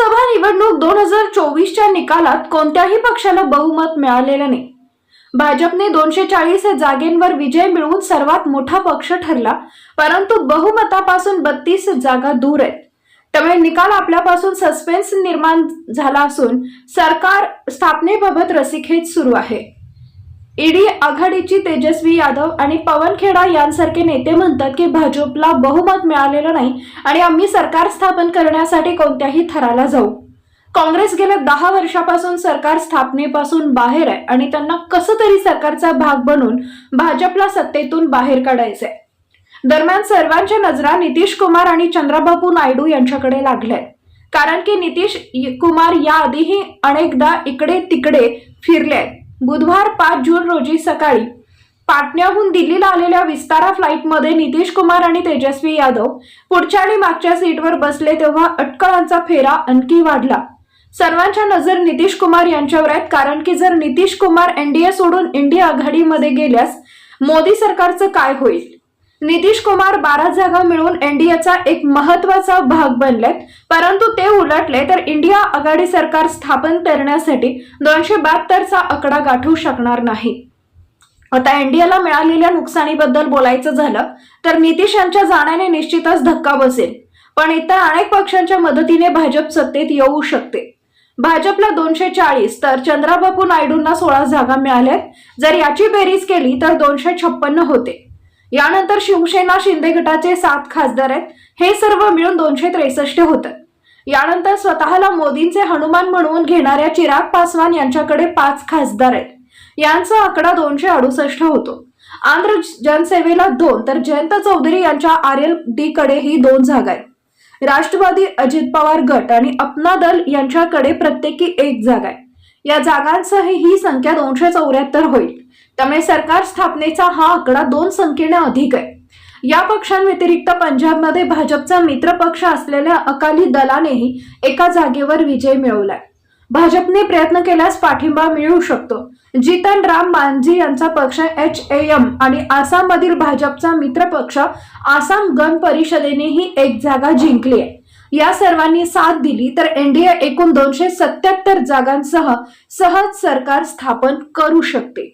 लोकसभा निवडणूक दोन हजार चोवीसच्या निकालात कोणत्याही पक्षाला बहुमत मिळालेलं नाही. भाजपने दोनशे चाळीस जागेंवर विजय मिळवून सर्वात मोठा पक्ष ठरला परंतु बहुमतापासून बत्तीस जागा दूर आहेत. त्यामुळे निकाल आपल्यापासून सस्पेन्स निर्माण झाला असून सरकार स्थापनेबाबत रसिकेत सुरू आहे. ईडी आघाडीची तेजस्वी यादव आणि पवन खेडा यांसारखे नेते म्हणतात की भाजपला बहुमत मिळालेलं नाही आणि आम्ही सरकार स्थापन करण्यासाठी कोणत्याही थराला जाऊ. काँग्रेस गेल्या दहा वर्षापासून सरकार स्थापनेपासून बाहेर आहे आणि त्यांना कसं तरी सरकारचा भाग बनून भाजपला सत्तेतून बाहेर काढायचंय. दरम्यान सर्वांच्या नजरा नितीश कुमार आणि चंद्रबाबू नायडू यांच्याकडे लागल्या कारण की नितीश कुमार याआधीही अनेकदा इकडे तिकडे फिरले आहेत बुधवार पाच जून रोजी सकाळी पाटण्याहून दिल्लीला आलेल्या विस्तारा फ्लाईटमध्ये नितीश कुमार आणि तेजस्वी यादव पुढच्या आणि मागच्या सीटवर बसले तेव्हा अटकळांचा फेरा आणखी वाढला. सर्वांच्या नजर नितीश कुमार यांच्यावर आहेत कारण की जर नितीश कुमार एनडीए सोडून इंडिया आघाडीमध्ये गेल्यास मोदी सरकारचं काय होईल? नितीश कुमार बारा जागा मिळून एनडीएचा एक महत्त्वाचा भाग बनलेत. परंतु ते उलटले तर इंडिया आघाडी सरकार स्थापन करण्यासाठी दोनशे बहात्तरचा आकडा गाठू शकणार नाही. आता एनडीएला मिळालेल्या नुकसानीबद्दल बोलायचं झालं तर नितीश यांच्या जाण्याने निश्चितच धक्का बसेल. पण इतर अनेक पक्षांच्या मदतीने भाजप सत्तेत येऊ शकते. भाजपला दोनशे चाळीस तर चंद्राबाबू नायडूंना सोळा जागा मिळाल्यात. जर याची बेरीज केली तर दोनशे छप्पन्न होते. यानंतर शिवसेना शिंदे गटाचे सात खासदार आहेत. हे सर्व मिळून दोनशे त्रेसष्ट होत. यानंतर स्वतःला मोदींचे हनुमान म्हणवून घेणाऱ्या चिराग पासवान यांच्याकडे पाच खासदार आहेत. यांचा आकडा दोनशे अडुसष्ट होतो. आंध्र जनसेवेला दोन तर जयंत चौधरी यांच्या आर एल डी कडेही दोन जागा आहेत. राष्ट्रवादी अजित पवार गट आणि अपना दल यांच्याकडे प्रत्येकी एक जागा आहे. या जागांसह ही संख्या दोनशे चौऱ्याहत्तर होईल. त्यामुळे सरकार स्थापनेचा हा आकडा दोन संख्येने अधिक आहे. या पक्षांव्यतिरिक्त पंजाबमध्ये भाजपचा मित्रपक्ष असलेल्या अकाली दलानेही एका जागेवर विजय मिळवलाय. भाजपने प्रयत्न केल्यास पाठिंबा मिळू शकतो. जितन राम मांझी यांचा पक्ष एच ए एम आणि आसाममधील भाजपचा मित्रपक्ष आसाम गण परिषदेनेही एक जागा जिंकली आहे. या सर्वांनी साथ दिली तर एनडीए एकूण दोनशे सत्याहत्तर जागांसह सहज सरकार स्थापन करू शकते.